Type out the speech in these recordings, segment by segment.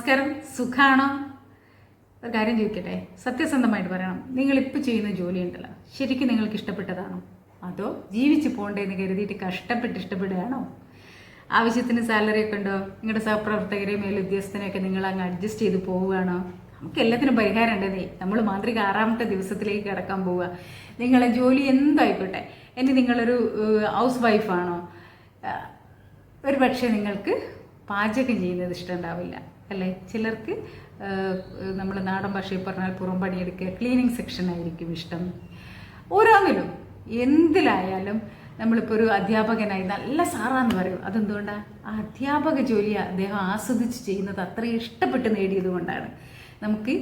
നമസ്കാരം. സുഖാണോ? ഒരു കാര്യം ചോദിക്കട്ടെ? സത്യസന്ധമായിട്ട് പറയണം. നിങ്ങൾ ഇപ്പോൾ ചെയ്യുന്ന ജോലി ഉണ്ടല്ലോ. ശരിക്കും നിങ്ങൾക്ക് ഇഷ്ടപ്പെട്ടതാണോ? അതോ ജീവിച്ച് പോകണ്ടേന്ന് കരുതിയിട്ട് കഷ്ടപ്പെട്ട് ഇഷ്ടപ്പെടുകയാണോ? ആവശ്യത്തിന് സാലറി ഒക്കെ ഉണ്ടോ? നിങ്ങളുടെ സഹപ്രവർത്തകരെയും മേലുദ്യോഗസ്ഥനെയൊക്കെ നിങ്ങൾ അങ്ങ് അഡ്ജസ്റ്റ് ചെയ്ത് പോവുകയാണോ? നമുക്ക് എല്ലാത്തിനും പരിഹാരം ഉണ്ടെന്നേ. നമ്മൾ മാന്ത്രിക ആറാമത്തെ ദിവസത്തിലേക്ക് കിടക്കാൻ പോവുക. നിങ്ങളെ ജോലി എന്തായിക്കോട്ടെ? ഇനി നിങ്ങളൊരു ഹൗസ് വൈഫാണോ ഒരു പക്ഷേ നിങ്ങൾക്ക് പാചകം ചെയ്യുന്നത് ഇഷ്ടമുണ്ടാവില്ല അല്ലേ? ചിലർക്ക് നമ്മൾ നാടൻ ഭാഷയിൽ പറഞ്ഞാൽ പുറം പണിയെടുക്കുക ക്ലീനിങ് സെക്ഷൻ ആയിരിക്കും ഇഷ്ടം. ഓരോന്നിലും എന്തിലായാലും നമ്മളിപ്പോൾ ഒരു അധ്യാപകനായി നല്ല സാറാന്ന് പറയും. അതെന്തുകൊണ്ടാണ് ആ അധ്യാപക ജോലി അദ്ദേഹം ആസ്വദിച്ച് ചെയ്യുന്നത് അത്രയും ഇഷ്ടപ്പെട്ട് നേടിയത് കൊണ്ടാണ്. നമുക്ക്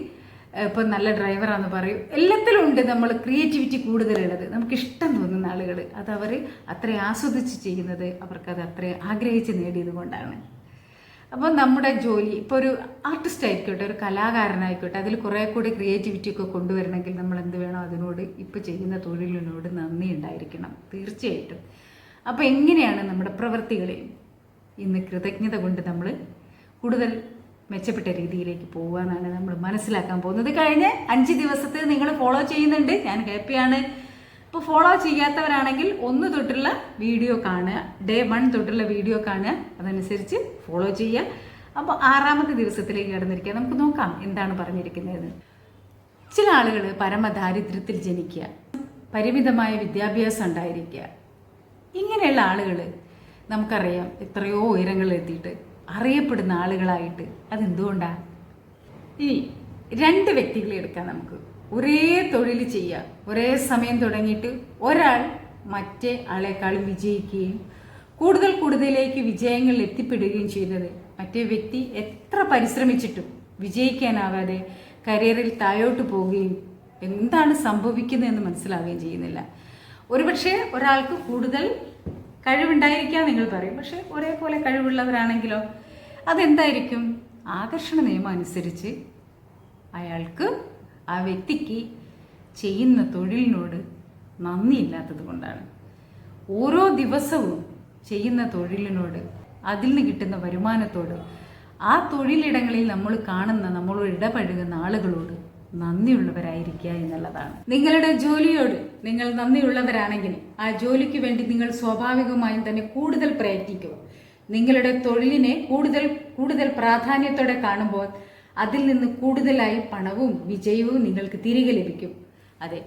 ഇപ്പം നല്ല ഡ്രൈവറാന്ന് പറയും. എല്ലാത്തിലും ഉണ്ട് നമ്മൾ ക്രിയേറ്റിവിറ്റി കൂടുതലുള്ളത്. നമുക്ക് ഇഷ്ടം തോന്നുന്ന ആളുകൾ അത് അവർ അത്രയും ആസ്വദിച്ച് ചെയ്യുന്നത് അവർക്കത് അത്രയും ആഗ്രഹിച്ച് നേടിയത് കൊണ്ടാണ്. അപ്പോൾ നമ്മുടെ ജോലി ഇപ്പോൾ ഒരു ആർട്ടിസ്റ്റ് ആയിക്കോട്ടെ ഒരു കലാകാരനായിക്കോട്ടെ അതിൽ കുറേ കൂടി ക്രിയേറ്റിവിറ്റി ഒക്കെ കൊണ്ടുവരണമെങ്കിൽ നമ്മൾ എന്ത് വേണം അതിനോട് ഇപ്പോൾ ചെയ്യുന്ന തൊഴിലിനോട് നന്ദി ഉണ്ടായിരിക്കണം തീർച്ചയായിട്ടും. അപ്പോൾ എങ്ങനെയാണ് നമ്മുടെ പ്രവൃത്തികളിൽ ഇന്ന് കൃതജ്ഞത കൊണ്ട് നമ്മൾ കൂടുതൽ മെച്ചപ്പെട്ട രീതിയിലേക്ക് പോകാനാണ് നമ്മൾ മനസ്സിലാക്കാൻ പോകുന്നത്. കഴിഞ്ഞ അഞ്ച് ദിവസത്തെ നിങ്ങൾ ഫോളോ ചെയ്യുന്നുണ്ട്. ഞാൻ ഹാപ്പിയാണ് ഇപ്പോൾ ഫോളോ ചെയ്യാത്തവരാണെങ്കിൽ ഒന്ന് തൊട്ടുള്ള വീഡിയോ കാണുക. ഡേ വൺ തൊട്ടുള്ള വീഡിയോ കാണുക. അതനുസരിച്ച് ഫോളോ ചെയ്യുക. അപ്പോൾ ആറാമത്തെ ദിവസത്തിലേക്ക് കടന്നിരിക്കുക. നമുക്ക് നോക്കാം എന്താണ് പറഞ്ഞിരിക്കുന്നത്. ചില ആളുകൾ പരമദാരിദ്ര്യത്തിൽ ജനിക്കുക. പരിമിതമായ വിദ്യാഭ്യാസം ഉണ്ടായിരിക്കുക. ഇങ്ങനെയുള്ള ആളുകൾ നമുക്കറിയാം എത്രയോ ഉയരങ്ങൾ എത്തിയിട്ട് അറിയപ്പെടുന്ന ആളുകളായിട്ട് അതെന്തുകൊണ്ടാണ് ഇനി രണ്ട് വ്യക്തികളെ എടുക്കാം നമുക്ക്. ഒരേ തൊഴിൽ ചെയ്യുക ഒരേ സമയം തുടങ്ങിയിട്ട് ഒരാൾ മറ്റേ ആളെക്കാൾ വിജയിക്കുകയും കൂടുതൽ കൂടുതലേക്ക് വിജയങ്ങളിൽ എത്തിപ്പെടുകയും ചെയ്യുന്നത് മറ്റേ വ്യക്തി എത്ര പരിശ്രമിച്ചിട്ടും വിജയിക്കാനാവാതെ കരിയറിൽ താഴോട്ട് പോവുകയും എന്താണ് സംഭവിക്കുന്നതെന്ന് മനസ്സിലാവുകയും ചെയ്യുന്നില്ല. ഒരുപക്ഷെ ഒരാൾക്ക് കൂടുതൽ കഴിവുണ്ടായിരിക്കാം നിങ്ങൾ പറയും. പക്ഷേ ഒരേപോലെ കഴിവുള്ളവരാണെങ്കിലോ അതെന്തായിരിക്കും? ആകർഷണ നിയമം അനുസരിച്ച് അയാൾക്ക് ആ വ്യക്തിക്ക് ചെയ്യുന്ന തൊഴിലിനോട് നന്ദിയില്ലാത്തത് കൊണ്ടാണ്. ഓരോ ദിവസവും ചെയ്യുന്ന തൊഴിലിനോട് അതിൽ നിന്ന് കിട്ടുന്ന വരുമാനത്തോട് ആ തൊഴിലിടങ്ങളിൽ നമ്മൾ കാണുന്ന നമ്മൾ ഇടപഴകുന്ന ആളുകളോട് നന്ദിയുള്ളവരായിരിക്കുക എന്നുള്ളതാണ്. നിങ്ങളുടെ ജോലിയോട് നിങ്ങൾ നന്ദിയുള്ളവരാണെങ്കിൽ ആ ജോലിക്ക് വേണ്ടി നിങ്ങൾ സ്വാഭാവികമായും തന്നെ കൂടുതൽ പ്രയത്നിക്കുക. നിങ്ങളുടെ തൊഴിലിനെ കൂടുതൽ കൂടുതൽ പ്രാധാന്യത്തോടെ കാണുമ്പോൾ അതിൽ നിന്ന് കൂടുതലായി പണവും വിജയവും നിങ്ങൾക്ക് തിരികെ ലഭിക്കും. അതെ.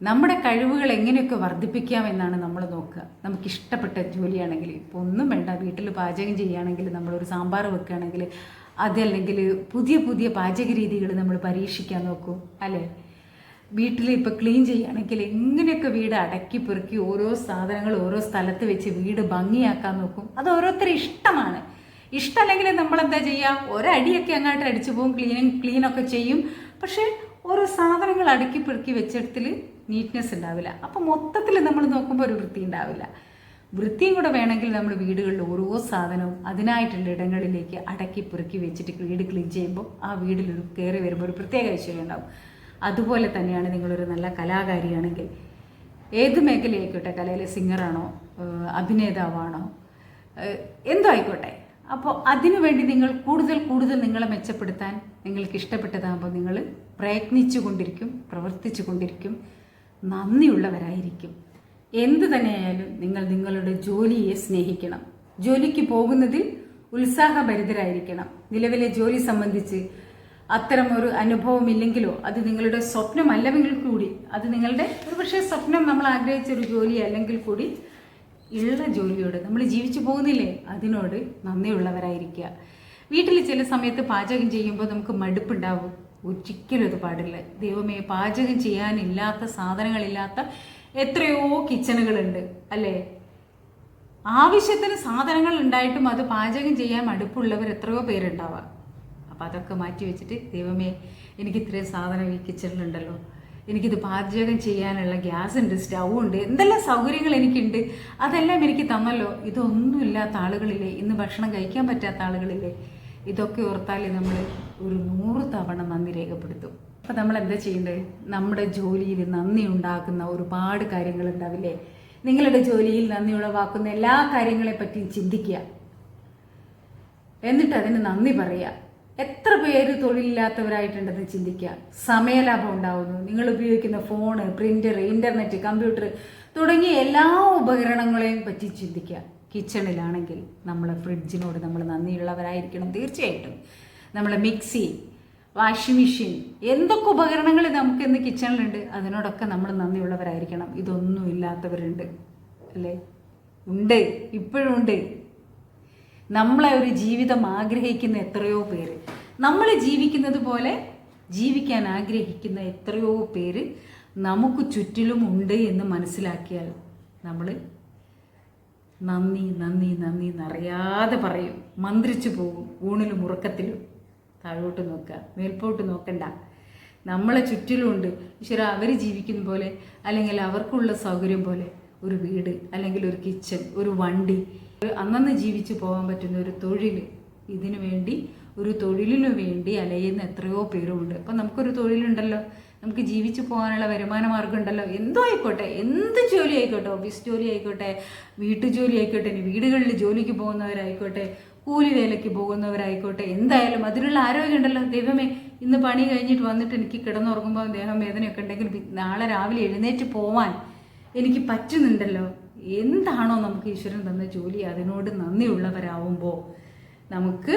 നമ്മുടെ കഴിവുകൾ എങ്ങനെയൊക്കെ വർദ്ധിപ്പിക്കാം എന്നാണ് നമ്മൾ നോക്കുക. നമുക്ക് ഇഷ്ടപ്പെട്ട ജോലിയാണെങ്കിൽ ഇപ്പോൾ ഒന്നും വേണ്ട വീട്ടിൽ പാചകം ചെയ്യുകയാണെങ്കിൽ നമ്മളൊരു സാമ്പാർ വെക്കുകയാണെങ്കിൽ അതല്ലെങ്കിൽ പുതിയ പുതിയ പാചക രീതികൾ നമ്മൾ പരീക്ഷിക്കാൻ നോക്കൂ അല്ലേ? വീട്ടിൽ ഇപ്പോൾ ക്ലീൻ ചെയ്യുകയാണെങ്കിൽ എങ്ങനെയൊക്കെ വീട് അടക്കി പെറുക്കി ഓരോ സാധനങ്ങൾ ഓരോ സ്ഥലത്ത് വെച്ച് വീട് ഭംഗിയാക്കാൻ നോക്കും. അത് ഓരോരുത്തരും ഇഷ്ടമാണ്. ഇഷ്ടമല്ലെങ്കിൽ നമ്മൾ എന്താ ചെയ്യുക ഒരടിയൊക്കെ അങ്ങോട്ട് അടിച്ചു പോകും ക്ലീനിങ് ക്ലീനൊക്കെ ചെയ്യും. പക്ഷേ ഓരോ സാധനങ്ങൾ അടുക്കി പെറുക്കി വെച്ചിടത്തിൽ നീറ്റ്നെസ് ഉണ്ടാവില്ല. അപ്പോൾ മൊത്തത്തിൽ നമ്മൾ നോക്കുമ്പോൾ ഒരു വൃത്തി ഉണ്ടാവില്ല. വൃത്തിയും കൂടെ വേണമെങ്കിൽ നമ്മൾ വീടുകളിൽ ഓരോ സാധനവും അതിനായിട്ടുള്ള ഇടങ്ങളിലേക്ക് അടക്കി പെറുക്കി വെച്ചിട്ട് വീട് ക്ലീൻ ചെയ്യുമ്പോൾ ആ വീട്ടിലൊരു കയറി വരുമ്പോൾ ഒരു പ്രത്യേക ഐശ്വര്യം ഉണ്ടാവും. അതുപോലെ തന്നെയാണ് നിങ്ങളൊരു നല്ല കലാകാരിയാണെങ്കിൽ. ഏത് മേഖലയായിക്കോട്ടെ കലയിലെ സിംഗറാണോ അഭിനേതാവാണോ എന്തോ ആയിക്കോട്ടെ. അപ്പോൾ അതിനുവേണ്ടി നിങ്ങൾ കൂടുതൽ കൂടുതൽ നിങ്ങളെ മെച്ചപ്പെടുത്താൻ നിങ്ങൾക്ക് ഇഷ്ടപ്പെട്ടതാകുമ്പോൾ നിങ്ങൾ പ്രയത്നിച്ചു കൊണ്ടിരിക്കും പ്രവർത്തിച്ചു കൊണ്ടിരിക്കും നന്ദിയുള്ളവരായിരിക്കും. എന്തു തന്നെയായാലും നിങ്ങൾ നിങ്ങളുടെ ജോലിയെ സ്നേഹിക്കണം. ജോലിക്ക് പോകുന്നതിൽ ഉത്സാഹഭരിതരായിരിക്കണം. നിലവിലെ ജോലി സംബന്ധിച്ച് അത്തരം ഒരു അനുഭവം ഇല്ലെങ്കിലോ അത് നിങ്ങളുടെ സ്വപ്നമല്ലെങ്കിൽ കൂടി അത് നിങ്ങളുടെ ഒരു പക്ഷേ സ്വപ്നം നമ്മൾ ആഗ്രഹിച്ച ഒരു ജോലി അല്ലെങ്കിൽ കൂടി ഉള്ള ജോലിയോട് നമ്മൾ ജീവിച്ചു പോകുന്നില്ലേ അതിനോട് നന്ദിയുള്ളവരായിരിക്കുക. വീട്ടിൽ ചില സമയത്ത് പാചകം ചെയ്യുമ്പോൾ നമുക്ക് മടുപ്പുണ്ടാവും. ഒരിക്കലും അത് പാടില്ല ദൈവമേ പാചകം ചെയ്യാനില്ലാത്ത സാധനങ്ങളില്ലാത്ത എത്രയോ കിച്ചണുകളുണ്ട് അല്ലേ? ആവശ്യത്തിന് സാധനങ്ങൾ ഉണ്ടായിട്ടും അത് പാചകം ചെയ്യാൻ മടുപ്പുള്ളവർ എത്രയോ പേരുണ്ടാവാം. അപ്പം അതൊക്കെ മാറ്റി വെച്ചിട്ട് ദൈവമേ എനിക്ക് ഇത്രയും സാധനം ഈ കിച്ചണിലുണ്ടല്ലോ. എനിക്കിത് പാചകം ചെയ്യാനുള്ള ഗ്യാസ് ഉണ്ട് സ്റ്റൗ ഉണ്ട് എന്തെല്ലാം സൗകര്യങ്ങൾ എനിക്കുണ്ട് അതെല്ലാം എനിക്ക് തന്നല്ലോ. ഇതൊന്നും ഇല്ലാത്ത ആളുകളില്ലേ? ഇന്ന് ഭക്ഷണം കഴിക്കാൻ പറ്റാത്ത ആളുകളില്ലേ? ഇതൊക്കെ ഓർത്താൽ നമ്മൾ ഒരു നൂറ് തവണ നന്ദി രേഖപ്പെടുത്തും. അപ്പം നമ്മൾ എന്താ ചെയ്യേണ്ടത് നമ്മുടെ ജോലിയിൽ നന്ദി ഉണ്ടാക്കുന്ന ഒരുപാട് കാര്യങ്ങൾ ഉണ്ടാവില്ലേ? നിങ്ങളുടെ ജോലിയിൽ നന്ദി ഉളവാക്കുന്ന എല്ലാ കാര്യങ്ങളെ പറ്റിയും ചിന്തിക്കുക. എന്നിട്ട് അതിന് നന്ദി പറയുക. എത്ര പേര് തൊഴിലില്ലാത്തവരായിട്ടുണ്ടെന്ന് ചിന്തിക്കുക. സമയലാഭം ഉണ്ടാവുന്നു നിങ്ങൾ ഉപയോഗിക്കുന്ന ഫോണ് പ്രിന്റർ ഇന്റർനെറ്റ് കമ്പ്യൂട്ടർ തുടങ്ങിയ എല്ലാ ഉപകരണങ്ങളെയും പറ്റി ചിന്തിക്കുക. കിച്ചണിലാണെങ്കിൽ നമ്മളെ ഫ്രിഡ്ജിനോട് നമ്മൾ നന്ദിയുള്ളവരായിരിക്കണം തീർച്ചയായിട്ടും. നമ്മളെ മിക്സി വാഷിംഗ് മെഷീൻ എന്തൊക്കെ ഉപകരണങ്ങൾ നമുക്ക് ഇന്ന് കിച്ചണിലുണ്ട് അതിനോടൊക്കെ നമ്മൾ നന്ദിയുള്ളവരായിരിക്കണം. ഇതൊന്നും ഇല്ലാത്തവരുണ്ട് അല്ലേ? ഉണ്ട്. ഇപ്പോഴും ഉണ്ട്. നമ്മളെ ഒരു ജീവിതം ആഗ്രഹിക്കുന്ന എത്രയോ പേര്. നമ്മൾ ജീവിക്കുന്നത് പോലെ ജീവിക്കാൻ ആഗ്രഹിക്കുന്ന എത്രയോ പേര് നമുക്ക് ചുറ്റിലും ഉണ്ട് എന്ന് മനസ്സിലാക്കിയാൽ നമ്മൾ നന്ദി നന്ദി നന്ദി എന്നറിയാതെ പറയും. മന്ത്രിച്ചു പോകും ഊണിലും ഉറക്കത്തിലും. താഴോട്ട് നോക്കുക മേൽപോട്ട് നോക്കണ്ട. നമ്മളെ ചുറ്റിലുമുണ്ട് ഈശ്വര അവർ ജീവിക്കുന്ന പോലെ അല്ലെങ്കിൽ അവർക്കുള്ള സൗകര്യം പോലെ ഒരു വീട് അല്ലെങ്കിൽ ഒരു കിച്ചൺ ഒരു വണ്ടി അന്നന്ന് ജീവിച്ചു പോകാൻ പറ്റുന്ന ഒരു തൊഴിൽ ഇതിനു വേണ്ടി ഒരു തൊഴിലിനു വേണ്ടി അലയുന്ന എത്രയോ പേരുണ്ട്. അപ്പം നമുക്കൊരു തൊഴിലുണ്ടല്ലോ. നമുക്ക് ജീവിച്ചു പോകാനുള്ള വരുമാന മാർഗം ഉണ്ടല്ലോ എന്തോ ആയിക്കോട്ടെ എന്ത് ജോലി ആയിക്കോട്ടെ ഓഫീസ് ജോലി ആയിക്കോട്ടെ വീട്ടു ജോലി ആയിക്കോട്ടെ ഇനി വീടുകളിൽ ജോലിക്ക് പോകുന്നവരായിക്കോട്ടെ കൂലി വേലയ്ക്ക് പോകുന്നവരായിക്കോട്ടെ എന്തായാലും അതിനുള്ള ആരോഗ്യം ഉണ്ടല്ലോ ദൈവമേ ഇന്ന് പണി കഴിഞ്ഞിട്ട് വന്നിട്ട് എനിക്ക് കിടന്നുറങ്ങുമ്പോൾ ദേഹം വേദനയൊക്കെ ഉണ്ടെങ്കിൽ നാളെ രാവിലെ എഴുന്നേറ്റ് പോവാൻ എനിക്ക് പറ്റുന്നുണ്ടല്ലോ. എന്താണോ നമുക്ക് ഈശ്വരൻ തന്ന ജോലി അതിനോട് നന്ദിയുള്ളവരാവുമ്പോൾ നമുക്ക്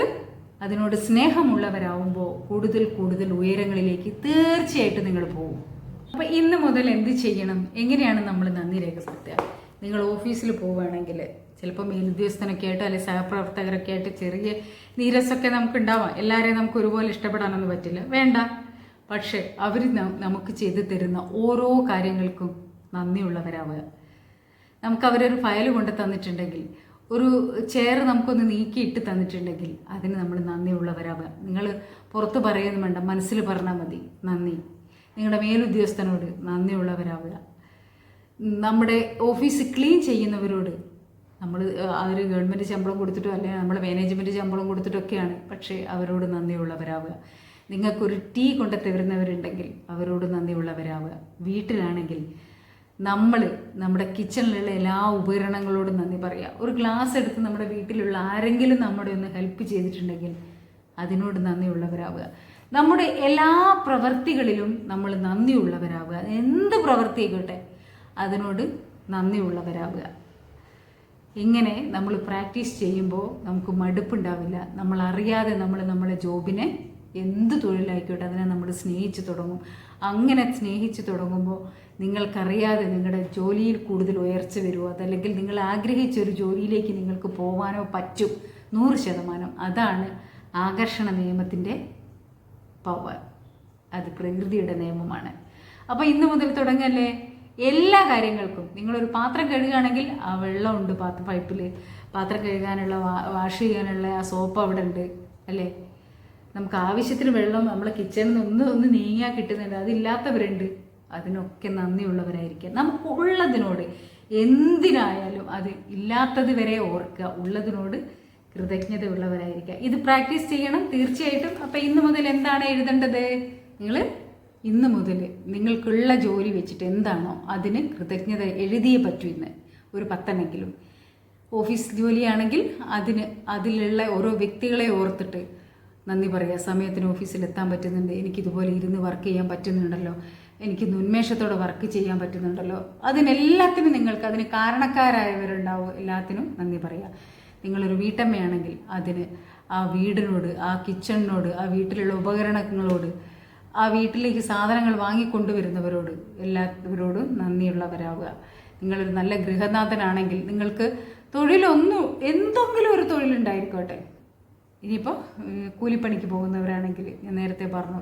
അതിനോട് സ്നേഹമുള്ളവരാവുമ്പോൾ കൂടുതൽ കൂടുതൽ ഉയരങ്ങളിലേക്ക് തീർച്ചയായിട്ടും നിങ്ങൾ പോകും. അപ്പോൾ ഇന്ന് മുതൽ എന്ത് ചെയ്യണം? എങ്ങനെയാണ് നമ്മൾ നന്ദി രേഖപ്പെടുത്തുക? നിങ്ങൾ ഓഫീസിൽ പോവുകയാണെങ്കിൽ ചിലപ്പോൾ മേലുദ്യോഗസ്ഥനൊക്കെ ആയിട്ട് അല്ലെങ്കിൽ സഹപ്രവർത്തകരൊക്കെ ആയിട്ട് ചെറിയ നീരസൊക്കെ നമുക്ക് ഉണ്ടാവാം എല്ലാവരെയും നമുക്ക് ഒരുപോലെ ഇഷ്ടപ്പെടാനൊന്നും പറ്റില്ല. വേണ്ട. പക്ഷേ അവർ നമുക്ക് ചെയ്തു തരുന്ന ഓരോ കാര്യങ്ങൾക്കും നന്ദിയുള്ളവരാവുക. നമുക്ക് അവരൊരു ഫയൽ കൊണ്ട് തന്നിട്ടുണ്ടെങ്കിൽ ഒരു ചെയർ നമുക്കൊന്ന് നീക്കിയിട്ട് തന്നിട്ടുണ്ടെങ്കിൽ അതിന് നമ്മൾ നന്ദിയുള്ളവരാവുക. നിങ്ങൾ പുറത്ത് പറയുന്നു വേണ്ട മനസ്സിൽ പറഞ്ഞാൽ മതി. നന്ദി. നിങ്ങളുടെ മേലുദ്യോഗസ്ഥനോട് നന്ദിയുള്ളവരാവുക. നമ്മുടെ ഓഫീസ് ക്ലീൻ ചെയ്യുന്നവരോട് നമ്മൾ അവർ ഗവൺമെന്റ് ശമ്പളം കൊടുത്തിട്ടോ അല്ലെങ്കിൽ നമ്മുടെ മാനേജ്മെന്റ് ശമ്പളം കൊടുത്തിട്ടൊക്കെയാണ് പക്ഷേ അവരോട് നന്ദിയുള്ളവരാവുക. നിങ്ങൾക്കൊരു ടീ കൊണ്ട് തരുന്നവരുണ്ടെങ്കിൽ അവരോട് നന്ദിയുള്ളവരാവുക. വീട്ടിലാണെങ്കിൽ നമ്മൾ നമ്മുടെ കിച്ചണിലുള്ള എല്ലാ ഉപകരണങ്ങളോടും നന്ദി പറയുക ഒരു ഗ്ലാസ് എടുത്ത് നമ്മുടെ വീട്ടിലുള്ള ആരെങ്കിലും നമ്മുടെ ഒന്ന് ഹെൽപ്പ് ചെയ്തിട്ടുണ്ടെങ്കിൽ അതിനോട് നന്ദിയുള്ളവരാവുക. നമ്മുടെ എല്ലാ പ്രവൃത്തികളിലും നമ്മൾ നന്ദിയുള്ളവരാവുക. എന്ത് പ്രവൃത്തി ആയിക്കോട്ടെ അതിനോട് നന്ദിയുള്ളവരാവുക. ഇങ്ങനെ നമ്മൾ പ്രാക്ടീസ് ചെയ്യുമ്പോൾ നമുക്ക് മടുപ്പുണ്ടാവില്ല. നമ്മൾ അറിയാതെ നമ്മൾ നമ്മുടെ ജോബിനെ എന്ത് തൊഴിലായിക്കോട്ടെ അതിനെ നമ്മൾ സ്നേഹിച്ച് തുടങ്ങും. അങ്ങനെ സ്നേഹിച്ചു തുടങ്ങുമ്പോൾ നിങ്ങൾക്കറിയാതെ നിങ്ങളുടെ ജോലിയിൽ കൂടുതൽ ഉയർച്ച വരുമോ? അതല്ലെങ്കിൽ നിങ്ങൾ ആഗ്രഹിച്ച ഒരു ജോലിയിലേക്ക് നിങ്ങൾക്ക് പോകാനോ പറ്റും. നൂറ് ശതമാനം. അതാണ് ആകർഷണ നിയമത്തിന്റെ പവർ അത് പ്രകൃതിയുടെ നിയമമാണ്. അപ്പോൾ ഇന്ന് മുതൽ തുടങ്ങല്ലേ? എല്ലാ കാര്യങ്ങൾക്കും. നിങ്ങളൊരു പാത്രം കഴുകുകയാണെങ്കിൽ ആ വെള്ളമുണ്ട് പാത്ര പൈപ്പിൽ പാത്രം കഴുകാനുള്ള വാഷ് ചെയ്യാനുള്ള ആ സോപ്പ് അവിടെ ഉണ്ട് അല്ലേ? നമുക്ക് ആവശ്യത്തിന് വെള്ളം നമ്മളെ കിച്ചണിൽ നിന്ന് ഒന്ന് ഒന്ന് നീങ്ങിയാൽ കിട്ടുന്നുണ്ട്. അതില്ലാത്തവരുണ്ട്. അതിനൊക്കെ നന്ദിയുള്ളവരായിരിക്കുക. നമുക്ക് ഉള്ളതിനോട് എന്തിനായാലും അത് ഇല്ലാത്തത് വരെ ഓർക്കുക. ഉള്ളതിനോട് കൃതജ്ഞതയുള്ളവരായിരിക്കുക. ഇത് പ്രാക്ടീസ് ചെയ്യണം തീർച്ചയായിട്ടും. അപ്പം ഇന്ന് മുതൽ എന്താണ് എഴുതേണ്ടത്? നിങ്ങൾ ഇന്ന് മുതൽ നിങ്ങൾക്കുള്ള ജോലി വെച്ചിട്ട് എന്താണോ അതിന് കൃതജ്ഞത എഴുതിയേ പറ്റൂ ഇന്ന്. ഒരു പത്തെണ്ണെങ്കിലും. ഓഫീസ് ജോലിയാണെങ്കിൽ അതിന് അതിലുള്ള ഓരോ വ്യക്തികളെ ഓർത്തിട്ട് നന്ദി പറയുക. സമയത്തിന് ഓഫീസിൽ എത്താൻ പറ്റുന്നുണ്ട് എനിക്കിതുപോലെ ഇരുന്ന് വർക്ക് ചെയ്യാൻ പറ്റുന്നുണ്ടല്ലോ. എനിക്ക് ഇന്ന് ഉന്മേഷത്തോടെ വർക്ക് ചെയ്യാൻ പറ്റുന്നുണ്ടല്ലോ. അതിനെല്ലാത്തിനും നിങ്ങൾക്ക് അതിന് കാരണക്കാരായവരുണ്ടാവും എല്ലാത്തിനും നന്ദി പറയുക. നിങ്ങളൊരു വീട്ടമ്മയാണെങ്കിൽ അതിന് ആ വീടിനോട് ആ കിച്ചണിനോട് ആ വീട്ടിലുള്ള ഉപകരണങ്ങളോട് ആ വീട്ടിലേക്ക് സാധനങ്ങൾ വാങ്ങിക്കൊണ്ടുവരുന്നവരോട് എല്ലാവരോടും നന്ദിയുള്ളവരാവുക. നിങ്ങളൊരു നല്ല ഗൃഹനാഥനാണെങ്കിൽ നിങ്ങൾക്ക് തൊഴിലൊന്നും എന്തെങ്കിലും ഒരു തൊഴിലുണ്ടായിരിക്കോട്ടെ. ഇനിയിപ്പോൾ കൂലിപ്പണിക്ക് പോകുന്നവരാണെങ്കിൽ ഞാൻ നേരത്തെ പറഞ്ഞു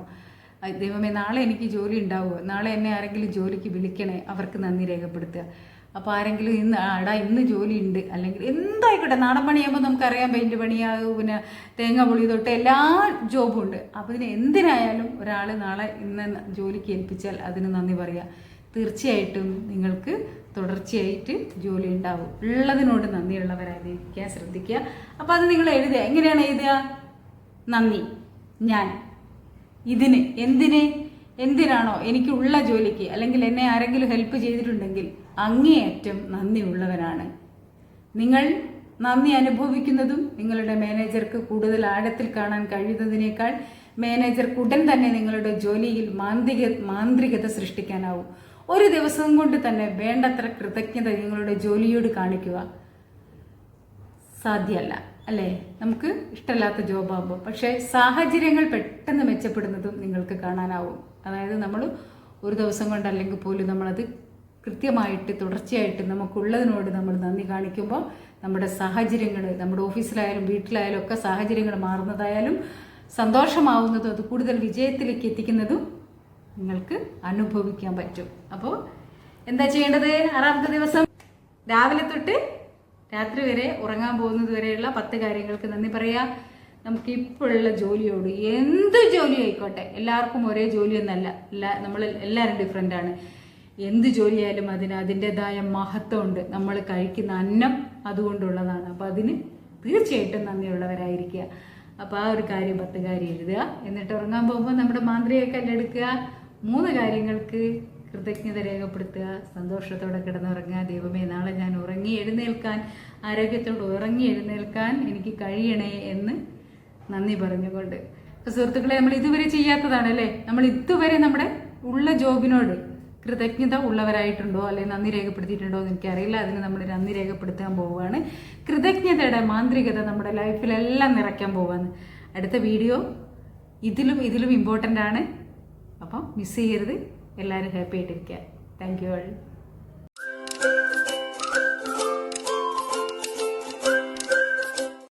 ദൈവമേ നാളെ എനിക്ക് ജോലി ഉണ്ടാവുമോ? നാളെ എന്നെ ആരെങ്കിലും ജോലിക്ക് വിളിക്കണേ അവർക്ക് നന്ദി രേഖപ്പെടുത്തുക. അപ്പോൾ ആരെങ്കിലും ഇന്ന് ആടാ ഇന്ന് ജോലി ഉണ്ട്. അല്ലെങ്കിൽ എന്തായിക്കോട്ടെ നാടൻ പണിയാകുമ്പോൾ നമുക്കറിയാം പെയിന്റ് പണിയാകും പിന്നെ തേങ്ങ പൊളി തൊട്ട് എല്ലാ ജോബും ഉണ്ട്. അപ്പോൾ ഇതിന് എന്തിനായാലും ഒരാൾ നാളെ ഇന്ന് ജോലിക്ക് ഏൽപ്പിച്ചാൽ അതിന് നന്ദി പറയുക. തീർച്ചയായിട്ടും നിങ്ങൾക്ക് തുടർച്ചയായിട്ട് ജോലി ഉണ്ടാവും ഉള്ളതിനോട് നന്ദിയുള്ളവരായിരിക്കാൻ ശ്രദ്ധിക്കുക. അപ്പോൾ അത് നിങ്ങൾ എഴുതുക. എങ്ങനെയാണ് എഴുതുക? നന്ദി. ഞാൻ. ഇതിന്. എന്തിന്? എന്തിനാണോ എനിക്കുള്ള ജോലിക്ക് അല്ലെങ്കിൽ എന്നെ ആരെങ്കിലും ഹെൽപ്പ് ചെയ്തിട്ടുണ്ടെങ്കിൽ അങ്ങേയറ്റം നന്ദിയുള്ളവരാണ്. നിങ്ങൾ നന്ദി അനുഭവിക്കുന്നതും നിങ്ങളുടെ മാനേജർക്ക് കൂടുതൽ ആഴത്തിൽ കാണാൻ കഴിയുന്നതിനേക്കാൾ മാനേജർക്ക് ഉടൻ തന്നെ നിങ്ങളുടെ ജോലിയിൽ മാന്ത്രിക മാന്ത്രികത സൃഷ്ടിക്കാനാവും. ഒരു ദിവസം കൊണ്ട് തന്നെ വേണ്ടത്ര കൃതജ്ഞത നിങ്ങളുടെ ജോലിയോട് കാണിക്കുക സാധ്യമല്ല അല്ലേ? നമുക്ക് ഇഷ്ടമല്ലാത്ത ജോബാകുമ്പോൾ പക്ഷേ സാഹചര്യങ്ങൾ പെട്ടെന്ന് മെച്ചപ്പെടുന്നതും നിങ്ങൾക്ക് കാണാനാവും. അതായത് നമ്മൾ ഒരു ദിവസം കൊണ്ട് അല്ലെങ്കിൽ പോലും നമ്മളത് കൃത്യമായിട്ട് തുടർച്ചയായിട്ട് നമുക്കുള്ളതിനോട് നമ്മൾ നന്ദി കാണിക്കുമ്പോൾ നമ്മുടെ സാഹചര്യങ്ങൾ നമ്മുടെ ഓഫീസിലായാലും വീട്ടിലായാലും ഒക്കെ സാഹചര്യങ്ങൾ മാറുന്നതായാലും സന്തോഷമാവുന്നതും അത് കൂടുതൽ വിജയത്തിലേക്ക് എത്തിക്കുന്നതും നിങ്ങൾക്ക് അനുഭവിക്കാൻ പറ്റും. അപ്പോൾ എന്താ ചെയ്യേണ്ടത്? ആറാമത്തെ ദിവസം രാവിലെ തൊട്ട് രാത്രി വരെ ഉറങ്ങാൻ പോകുന്നത് വരെയുള്ള പത്ത് കാര്യങ്ങൾക്ക് നന്ദി പറയാം നമുക്ക് ഇപ്പോഴുള്ള ജോലിയോട് എന്ത് ജോലി ആയിക്കോട്ടെ എല്ലാവർക്കും ഒരേ ജോലിയൊന്നല്ല എല്ലാ നമ്മൾ എല്ലാവരും ഡിഫറെന്റ് ആണ്. എന്ത് ജോലിയായാലും അതിന് അതിന്റെതായ മഹത്വമുണ്ട്. നമ്മൾ കഴിക്കുന്ന അന്നം അതുകൊണ്ടുള്ളതാണ്. അപ്പോൾ അതിന് തീർച്ചയായിട്ടും നന്ദിയുള്ളവരായിരിക്കുക. അപ്പോൾ ആ ഒരു കാര്യം പത്ത് കാര്യം എഴുതുക. എന്നിട്ട് ഉറങ്ങാൻ പോകുമ്പോൾ നമ്മുടെ മാന്ത്രിക കല്ലെടുക്കുക മൂന്ന് കാര്യങ്ങൾക്ക് കൃതജ്ഞത രേഖപ്പെടുത്തുക. സന്തോഷത്തോടെ കിടന്നുറങ്ങുക. ദൈവമേ നാളെ ഞാൻ ഉറങ്ങി എഴുന്നേൽക്കാൻ ആരോഗ്യത്തോടെ ഉറങ്ങി എഴുന്നേൽക്കാൻ എനിക്ക് കഴിയണേ എന്ന് നന്ദി പറഞ്ഞുകൊണ്ട്. അപ്പോൾ സുഹൃത്തുക്കളെ നമ്മൾ ഇതുവരെ ചെയ്യാത്തതാണ് അല്ലേ? നമ്മൾ ഇതുവരെ നമ്മുടെ ഉള്ള ജോബിനോട് കൃതജ്ഞത ഉള്ളവരായിട്ടുണ്ടോ? അല്ലെങ്കിൽ നന്ദി രേഖപ്പെടുത്തിയിട്ടുണ്ടോ എന്ന് എനിക്കറിയില്ല. അതിന് നമ്മൾ നന്ദി രേഖപ്പെടുത്താൻ പോവുകയാണ്. കൃതജ്ഞതയുടെ മാന്ത്രികത നമ്മുടെ ലൈഫിലെല്ലാം നിറയ്ക്കാൻ പോവാണ് അടുത്ത വീഡിയോ ഇതിലും ഇതിലും ഇമ്പോർട്ടന്റ് ആണ്. അപ്പം മിസ് ചെയ്യരുത്. എല്ലാവരും ഹാപ്പി ആയിട്ടിരിക്കുക. Thank you all